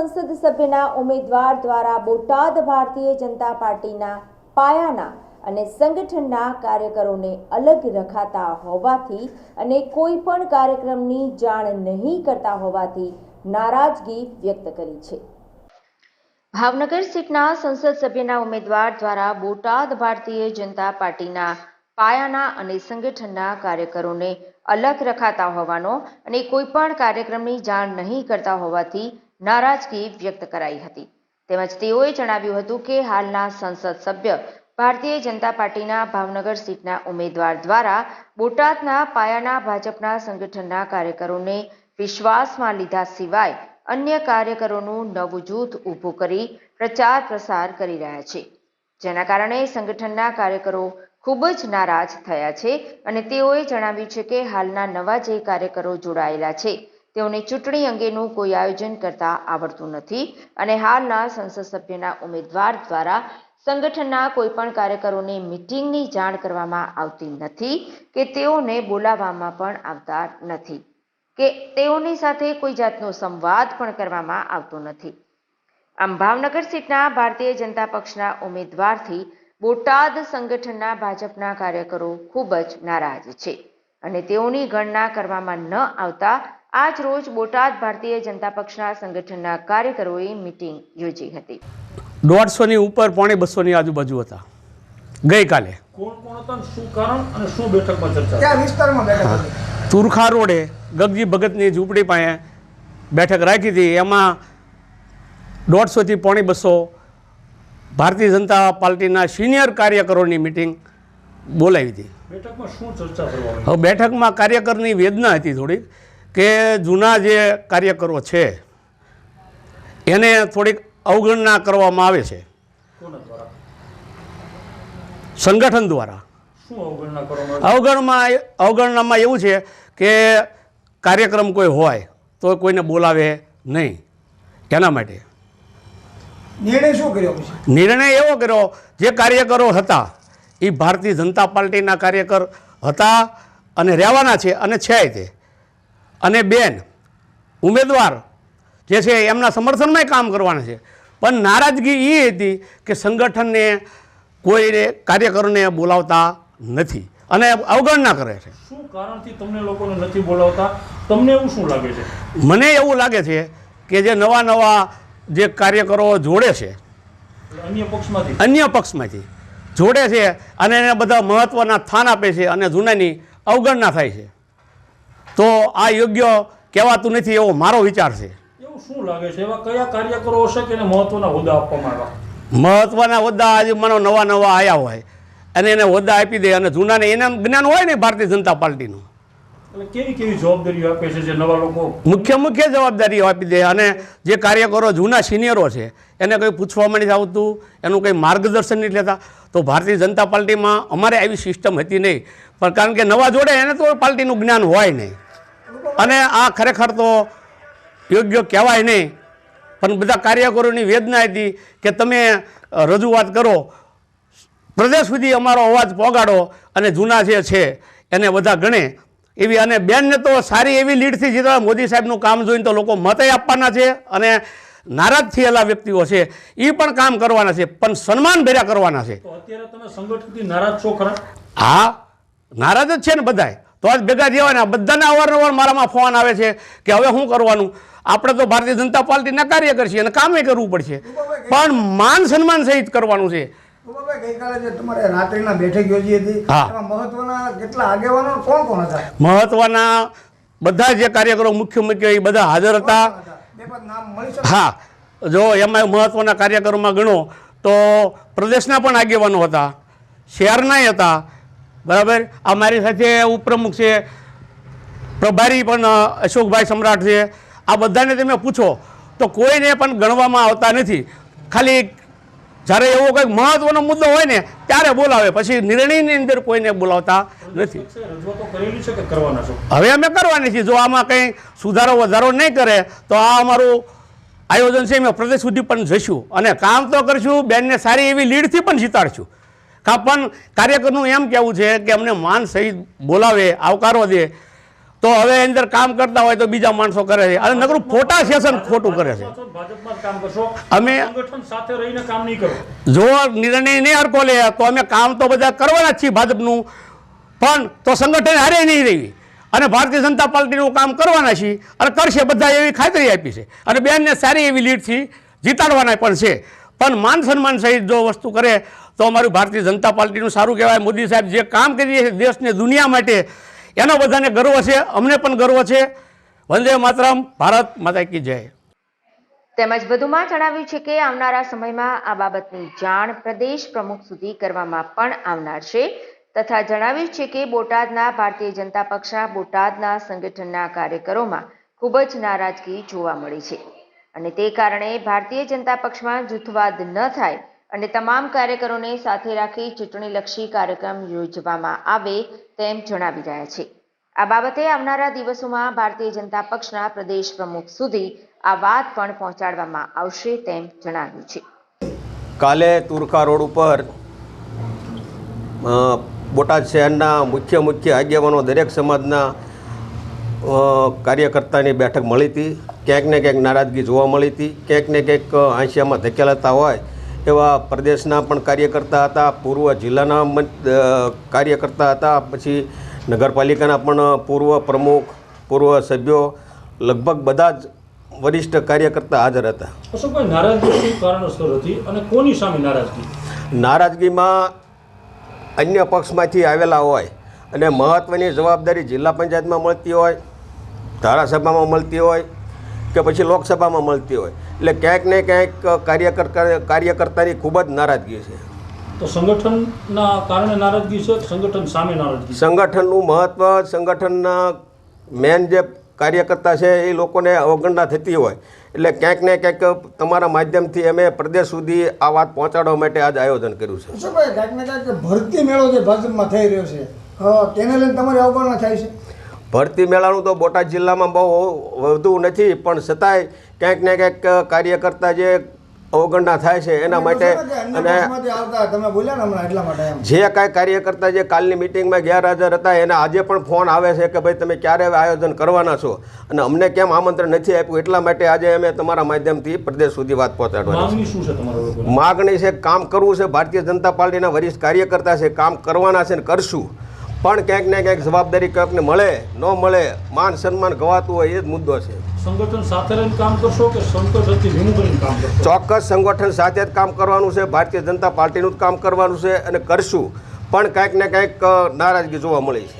સંસદ સભ્યના ઉમેદવાર દ્વારા બોટાદ ભારતીય જનતા પાર્ટીના પાયાના અને સંગઠનના કાર્યકરોને અલગ રખાતા હોવાથી અને કોઈ પણ કાર્યક્રમની જાણ નહીં કરતા હોવાથી નારાજગી વ્યક્ત કરી છે. ભાવનગર સીટના સંસદ સભ્યના ઉમેદવાર દ્વારા બોટાદ ભારતીય જનતા પાર્ટીના પાયાના અને સંગઠનના કાર્યકરોને અલગ રખાતા હોવાનો અને કોઈ પણ કાર્યક્રમની જાણ નહીં કરતા હોવાથી નારાજગી વ્યક્ત કરાઈ હતી. તેમજ તેઓએ જણાવ્યું હતું કે હાલના સંસદ સભ્ય ભારતીય જનતા પાર્ટીના ભાવનગર સીટના ઉમેદવાર દ્વારા બોટાદના પાયાના ભાજપના સંગઠનના કાર્યકરોને વિશ્વાસમાં લીધા સિવાય અન્ય કાર્યકરોનું નવું જૂથ ઊભું કરી પ્રચાર પ્રસાર કરી રહ્યા છે. જેના કારણે સંગઠનના કાર્યકરો ખૂબ જ નારાજ થયા છે અને તેઓએ જણાવ્યું છે કે હાલના નવા જે કાર્યકરો જોડાયેલા છે તેઓને ચૂંટણી અંગેનું કોઈ આયોજન કરતા આવડતું નથી અને હાલના સંસદ સભ્યના ઉમેદવાર દ્વારા સંગઠનના કોઈ પણ કાર્યકરોને મિટિંગની જાણ કરવામાં આવતી નથી કે તેઓને બોલાવવામાં પણ આવતા નથી કે તેઓની સાથે કોઈ જાતનો સંવાદ પણ કરવામાં આવતો નથી. આમ ભાવનગર સીટના ભારતીય જનતા પક્ષના ઉમેદવારથી બોટાદ સંગઠનના ભાજપના કાર્યકરો ખૂબ જ નારાજ છે અને તેઓની ગણના કરવામાં ન આવતા આજ રોજ બોટાદ ભારતીય જનતા પક્ષના સંગઠનના કાર્યકરોએ મિટિંગ યોજી હતી. દોઢસોની ઉપર પોણે બસોની આજુબાજુ હતા. ગઈકાલે કોણ કોણ હતા અને શું કારણ અને શું બેઠકમાં ચર્ચા કયા વિસ્તારમાં બેઠક હતી? તુરખા રોડે ગગજી ભગતની ઝૂંપડી પાસે બેઠક રાખી હતી. એમાં દોઢસોથી પોણી બસો ભારતીય જનતા પાર્ટીના સિનિયર કાર્યકરોની મિટિંગ બોલાવી હતી. બેઠકમાં શું ચર્ચા હવે બેઠકમાં કાર્યકરની વેદના હતી થોડીક. કે જૂના જે કાર્યકરો છે એને થોડીક અવગણના કરવામાં આવે છે. સંગઠન દ્વારા? અવગણમાં અવગણનામાં એવું છે કે કાર્યક્રમ કોઈ હોય તો કોઈને બોલાવે નહીં. એના માટે. નિર્ણય શું કર્યો નિર્ણય એવો કર્યો જે કાર્યકરો હતા એ ભારતીય જનતા પાર્ટીના કાર્યકર હતા અને રહેવાના છે અને છે તે. અને બેન ઉમેદવાર જે છે એમના સમર્થનમાં કામ કરવાના છે. પણ નારાજગી એ હતી કે સંગઠનને કોઈ કાર્યકરોને બોલાવતા નથી અને અવગણના કરે છે. શું કારણથી તમને લોકોને નથી બોલાવતા? તમને એવું શું લાગે છે? મને એવું લાગે છે કે જે નવા નવા જે કાર્યકરો જોડે છે અન્ય પક્ષમાંથી? અન્ય પક્ષમાંથી જોડે છે અને એને બધા મહત્ત્વના સ્થાન આપે છે અને જૂનાની અવગણના થાય છે. તો આ યોગ્ય કહેવાતું નથી એવો મારો વિચાર છે. એવું શું લાગે છે? એવા કયા કાર્યકરો હશે કે મહત્વના હોદ્દા આજે મને નવા નવા આવ્યા હોય. અને એને હોદ્દા આપી દે અને જૂનાને એને જ્ઞાન હોય ને ભારતીય જનતા પાર્ટીનું. કેવી કેવી જવાબદારીઓ આપે છે જે નવા લોકો મુખ્ય મુખ્ય જવાબદારીઓ આપી દે અને જે કાર્યકરો જૂના સિનિયરો છે એને કંઈ પૂછવામાં નથી આવતું? એનું કંઈ માર્ગદર્શન નથી લેતા? તો ભારતીય જનતા પાર્ટીમાં અમારે આવી સિસ્ટમ હતી નહીં. પણ કારણ કે નવા જોડે એને તો પાર્ટીનું જ્ઞાન હોય નહીં. અને આ ખરેખર તો યોગ્ય કહેવાય નહીં. પણ બધા કાર્યકરોની વેદના હતી કે તમે રજૂઆત કરો. પ્રદેશ સુધી અમારો અવાજ પહોંચાડો અને જૂના જે છે એને બધા ગણે. એવી અને બેનને તો સારી એવી લીડથી જીતવા મોદી સાહેબનું કામ જોઈને તો લોકો મતે આપવાના છે અને નારાજ થયેલા વ્યક્તિઓ છે. એ પણ કામ કરવાના છે પણ સન્માન ભર્યા કરવાના છે. હા નારાજ જ છે ને બધાય. તો આજ ભેગા થવાના બધાને અવારનવાર મારામાં ફોન આવે છે કે હવે શું કરવાનું? આપણે તો ભારતીય જનતા પાર્ટીના કાર્ય કરશે અને કામે કરવું પડશે. પણ માન સન્માન સહિત કરવાનું છે. મહત્વના બધા જે કાર્યકરો મુખ્ય મુખ્ય એ બધા હાજર હતા. હા. જો એમાં મહત્વના કાર્યક્રમમાં ગણો તો પ્રદેશના પણ આગેવાનો હતા. શહેરનાય હતા. બરાબર? આ મારી સાથે ઉપપ્રમુખ છે પ્રભારી પણ અશોકભાઈ સમ્રાટ છે. આ બધાને તમે પૂછો તો કોઈને પણ ગણવામાં આવતા નથી. ખાલી જ્યારે એવો કંઈક મહત્વનો મુદ્દો હોય ને ત્યારે બોલાવે. પછી નિર્ણયની અંદર કોઈને બોલાવતા નથી. હવે અમે કરવાની છીએ. જો આમાં કંઈ સુધારો વધારો નહીં કરે તો આ અમારું આયોજન છે અમે પ્રદેશ સુધી પણ જઈશું. અને કામ તો કરશું બેનને સારી એવી લીડથી પણ જીતાડશું. કા પણ કાર્યકરનું એમ કહેવું છે કે અમને માન સહિત બોલાવે આવકારો દે તો હવે અંદર કામ કરતા હોય તો બીજા માણસો કરે છે. અને નકરું ફોટા સેશન ખોટું કરે છે. અમે- જો નિર્ણય નહીં હરકો લે તો અમે કામ તો બધા કરવાના જ છીએ ભાજપનું. પણ તો સંગઠન હારે નહીં રહી. અને ભારતીય જનતા પાર્ટીનું કામ કરવાના છીએ અને કરશે બધા એવી ખાતરી આપી છે. અને બેનને સારી એવી લીડથી જીતાડવાના પણ છે. પણ માન સન્માન સહિત જો વસ્તુ કરે તો અમારું ભારતીય જનતા પાર્ટીનું સારું કહેવાય. મોદી સાહેબ જે કામ કરીએ છીએ દેશને, દુનિયા માટે, એનો બધાને ગર્વ છે, અમને પણ ગર્વ છે. વંદે માતરમ, ભારત માતા કી જય. તેમજ વધુમાં જણાવ્યું છે કે આવનારા સમયમાં આ બાબતની જાણ પ્રદેશ પ્રમુખ સુધી કરવામાં પણ આવનાર છે. તથા જણાવ્યું છે કે બોટાદના ભારતીય જનતા પક્ષના બોટાદના સંગઠનના કાર્યકરોમાં ખૂબ જ નારાજગી જોવા મળી છે. અને તે કારણે ભારતીય જનતા પક્ષમાં જૂથવાદ ન થાય અને તમામ કાર્યકરોને સાથે રાખી ચૂંટણીલક્ષી કાર્યક્રમ યોજવામાં આવે તેમ જણાવી રહ્યા છે. આ બાબતે આવનારા દિવસોમાં ભારતીય જનતા પક્ષના પ્રદેશ પ્રમુખ સુધી આ વાત પણ પહોંચાડવામાં આવશે તેમ જણાવ્યું છે. કાલે તુરખા રોડ ઉપર બોટાદ શહેરના મુખ્ય મુખ્ય આગેવાનો દરેક સમાજના કાર્યકર્તાની બેઠક મળી હતી. ક્યાંક ને ક્યાંક નારાજગી જોવા મળી હતી. ક્યાંક ને ક્યાંક આંશિયામાં ધકેલાતા હોય એવા પ્રદેશના પણ કાર્યકર્તા હતા પૂર્વ જિલ્લાના કાર્યકર્તા હતા પછી નગરપાલિકાના પણ પૂર્વ પ્રમુખ પૂર્વ સભ્યો લગભગ બધા જ વરિષ્ઠ કાર્યકર્તા હાજર હતા. અશોકભાઈ નારાજગી શું હતી અને કોની સામે નારાજગી? નારાજગીમાં અન્ય પક્ષમાંથી આવેલા હોય અને મહત્ત્વની જવાબદારી જિલ્લા પંચાયતમાં મળતી હોય ધારાસભામાં મળતી હોય કે પછી લોકસભામાં મળતી હોય. એટલે ક્યાંક ને ક્યાંક કાર્યકર કાર્યકર્તાની ખૂબ જ નારાજગી છે. તો સંગઠનના કારણે નારાજગી છે સંગઠન સામે નારાજગી સંગઠનનું મહત્ત્વ સંગઠનના મેન જે કાર્યકર્તા છે એ લોકોને અવગણના થતી હોય. એટલે ક્યાંક ને ક્યાંક તમારા માધ્યમથી અમે પ્રદેશ સુધી આ વાત પહોંચાડવા માટે આજ આયોજન કર્યું છે. ભરતી મેળો જે ભાજપમાં થઈ રહ્યો છે તેને લઈને તમારી અવગણના થાય છે? ભરતી મેળાનું તો બોટાદ જિલ્લામાં બહુ વધુ નથી પણ છતાંય ક્યાંક ને ક્યાંક કાર્યકર્તા જે અવગણના થાય છે એના માટે અને પક્ષમાંથી આવતા તમે બોલ્યા ને હમણાં એટલા માટે એમ. જે કાંઈ કાર્યકર્તા જે કાલની મિટિંગમાં ગેરહાજર હતા એને આજે પણ ફોન આવે છે કે ભાઈ તમે ક્યારે આયોજન કરવાના છો? અને અમને કેમ આમંત્રણ નથી આપ્યું? એટલા માટે આજે અમે તમારા માધ્યમથી પ્રદેશ સુધી વાત પહોંચાડવાની માંગણી છે તમારા માગણી છે કામ કરવું છે ભારતીય જનતા પાર્ટીના વરિષ્ઠ કાર્યકર્તા છે કામ કરવાના છે ને કરશું. પણ ક્યાંક ને ક્યાંક જવાબદારી ક્યાંકને મળે ન મળે માન સન્માન ગવાતું હોય એ જ મુદ્દો છે. સંગઠન સાથે રહીને કામ કરશો કે સંગઠનથી ભીનું કામ કરશો? ચોક્કસ સંગઠન સાથે જ કામ કરવાનું છે ભારતીય જનતા પાર્ટીનું જ કામ કરવાનું છે અને કરશું. પણ કાંઈક ને કાંઈક નારાજગી જોવા મળી છે.